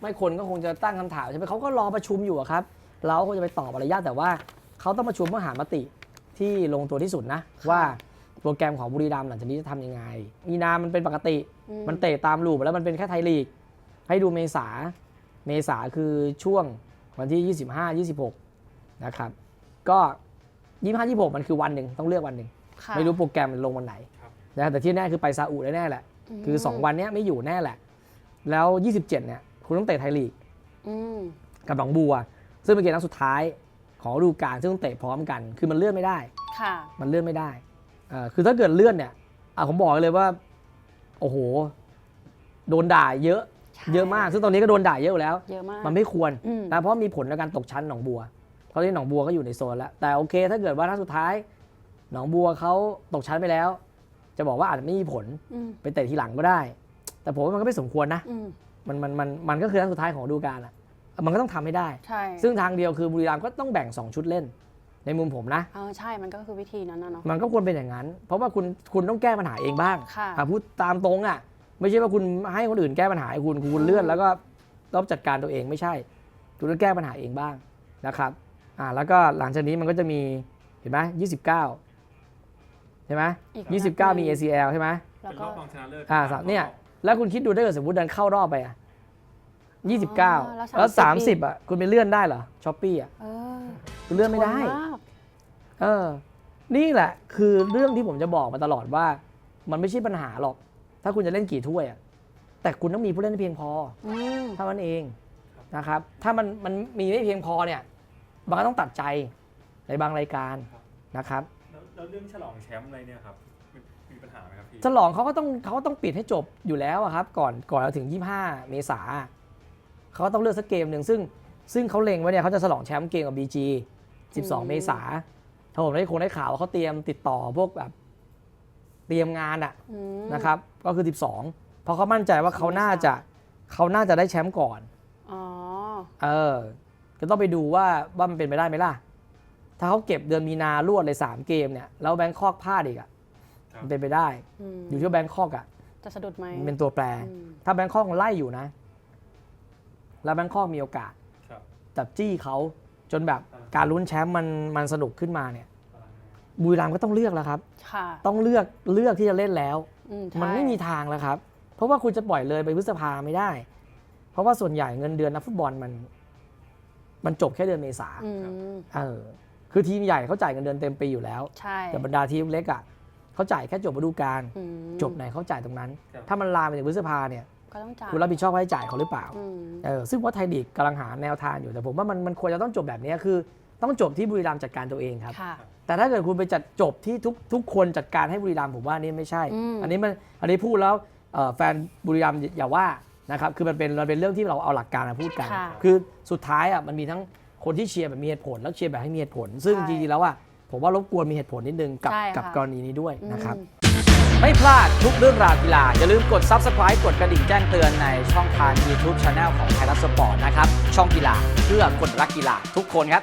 ไม่คนก็คงจะตั้งคำถามใช่ไหมเขาก็รอประชุมอยู่อะครับ เราก็คงจะไปตอบอะไรยากแต่ว่าเขาต้องประชุมเพื่อหามติที่ลงตัวที่สุดนะ ว่าโปรแกรมของบุรีรัมย์หลังจากนี้จะทำยังไง มีนามันเป็นปกติอืมมันเตะตามลูปแล้วมันเป็นแค่ไทยลีก ให้ดูเมษา เมษาคือช่วงวันที่ 25 26 นะครับ ก็ 25 26 มันคือวันหนึ่งต้องเลือกวันหนึ่งค่ะไม่รู้โปรแกรมมันลงวันไหนครับนะแต่ที่แน่คือไปซาอุแน่ๆแหละ คือ 2 วันเนี้ยไม่อยู่แน่แหละ แล้ว 27 เนี่ย คุณต้องเตะไทยลีกอืมกับหนองบัว ซึ่งเป็นเกมนัดสุดท้ายของฤดูกาลซึ่งต้องเตะพร้อมกัน คือมันเลื่อนไม่ได้ค่ะมันเลื่อนไม่ได้เอ่อคือถ้าเกิดเลื่อนเนี่ยอะผมบอกเลยว่า โอ้โห โดนด่าเยอะใช่เยอะมาก ซึ่งตอนนี้ก็โดนด่าเยอะอยู่แล้วเยอะมากมันไม่ควรอืมนะเพราะมีผลในการตกชั้นหนองบัว เพราะที่หนองบัวก็อยู่ในโซนแล้ว แต่โอเค ถ้าเกิดว่านัดสุดท้าย หนองบัวเขาตกชั้นไปแล้ว จะบอกว่าอาจจะไม่มีผลอืมไปเตะทีหลังก็ได้ แต่ผมว่ามันก็ไม่สมควรนะอื มมันมันมันมันก็คือนัดสุดท้ายของฤดูกาลอะมันก็ต้องทำให้ได้ ใช่ซึ่งทางเดียวคือบุรีรัมย์ก็ต้องแบ่ง 2 ชุดเล่น ในมุมผมนะ เออใช่มันก็คือวิธีนั้นนะเนาะ มันก็ควรเป็นอย่างนั้น เพราะว่าคุณคุณต้องแก้ปัญหาเองบ้างค่ะ อะพูดตามตรงอะ ไม่ใช่ว่าคุณให้คนอื่นแก้ปัญหาให้คุณคุณเลื่อนแล้วก็ต้องจัดการตัวเองไม่ใช่ คุณต้องแก้ปัญหาเองบ้างนะครับ อ่าแล้วก็หลังจากนี้มันก็จะมีเห็นไหมยี่สิบเก้าใช่ไหมอีกยี่สิบเก้ามี นัดหนึ่ง ACL ใช่ไหม แล้วเป็นก็รอบรองชนะเลิศอ่าสามเนี่ยรอบ แล้วคุณคิดดูถ้าเกิดสมมติดันเข้ารอบไปอะยี่สิบเก้าอ๋อแล้วแล้วสามสิบ30อะ คุณไปเลื่อนได้เหรอช้อปปี้อะเออคุณเลื่อนไม่ได้ชนากเออ นี่แหละ คือเรื่องที่ผมจะบอกมาตลอดว่า มันไม่ใช่ปัญหาหรอก ถ้าคุณจะเล่นกี่ถ้วยอะแต่คุณต้องมีผู้เล่นที่เพียงพออืมเท่านั้นเองนะครับ ถ้ามันมันมีไม่เพียงพอเนี่ยบางก็ต้องตัดใจในบางรายการนะครับแล้วแล้วเรื่องฉลองแชมป์อะไรเนี่ยครับ มีมีปัญหาไหมครับพี่ฉลองเขาก็ต้องเขาก็ต้องปิดให้จบอยู่แล้วอะครับ ก่อนก่อนเราถึง 25 เมษาเขาก็ต้องเลือกสักเกมหนึ่งซึ่ง ซึ่งเขาเล็งไว้เนี่ยเขาจะฉลองแชมป์เกมกับ BG 12 เมษาถ้าผมได้คงได้ข่าวว่าเขาเตรียมติดต่อพวกแบบเตรียมงานอะอืมนะครับ ก็คือ 12 เพราะเขามั่นใจว่าเขาน่าจะเขาน่าจะได้แชมป์ก่อน อ๋อ เออ ก็ต้องไปดูว่าว่ามันเป็นไปได้ไหมล่ะ ถ้าเขาเก็บเดือนมีนารวดเลย3เกมเนี่ย แล้วแบงคอกพลาดอีกอะ ครับ มันเป็นไปได้ อืมอยู่ที่ว่าแบงคอกอะจะสะดุดไหมมันเป็นตัวแปร อืมถ้าแบงคอกมันไล่อยู่นะ แล้วแบงคอกมีโอกาสครับ จับจี้เขาจนแบบอ่า การลุ้นแชมป์มันมันสนุกขึ้นมาเนี่ยบุรีรัมย์ก็ต้องเลือกแล้วครับ ค่ะต้องเลือกเลือกที่จะเล่นแล้ว อืใช่มันไม่มีทางแล้วครับ เพราะว่าคุณจะปล่อยเลยไปพฤษภาไม่ได้ เพราะว่าส่วนใหญ่เงินเดือนนักฟุตบอลมัน มันจบแค่เดือนเมษาอืมเออคือทีมใหญ่เขาจ่ายเงินเดือนเต็มปีอยู่แล้ว ใช่แต่บรรดาทีมเล็กอะ เขาจ่ายแค่จบฤดูกาลอืมจบไหนเขาจ่ายตรงนั้น ครับ ถ้ามันลามไปถึงพฤษภาเนี่ยก็ต้องจ่ายคุณรับผิดชอบค่าใช้จ่ายเขาหรือเปล่าอืมเออซึ่งว่าไทยลีกกำลังหาแนวทางอยู่แต่ผมว่ามันมันควรจะต้องจบแบบนี้คือ ต้องจบที่บุรีรัมย์จัดการตัวเองครับ ค่ะ แต่ถ้าเกิดคุณไปจัดจบที่ทุกทุกคนจัดการให้บุรีรัมย์ผมว่านี่ไม่ใช่ อืม อันนี้มันอันนี้พูดแล้วเอ่อแฟนบุรีรัมย์อย่าว่านะครับคือมันเป็นมันเป็นเรื่องที่เราเอาหลักการมาพูดกัน ค่ะคือสุดท้ายอะมันมีทั้งคนที่เชียร์แบบมีเหตุผล แล้วเชียร์แบบให้มีเหตุผล ซึ่งใช่ จริงๆแล้วอะ ผมว่ารบกวนมีเหตุผลนิดนึงกับใช่ค่ะ กับกรณีนี้ด้วยนะครับอืมไม่พลาดทุกเรื่องราวกีฬา อย่าลืมกด Subscribe กดกระดิ่งแจ้งเตือนในช่องทาง YouTube Channel ของไทยรัฐสปอร์ตนะครับ ช่องกีฬาเพื่อคนรักกีฬาทุกคนครับ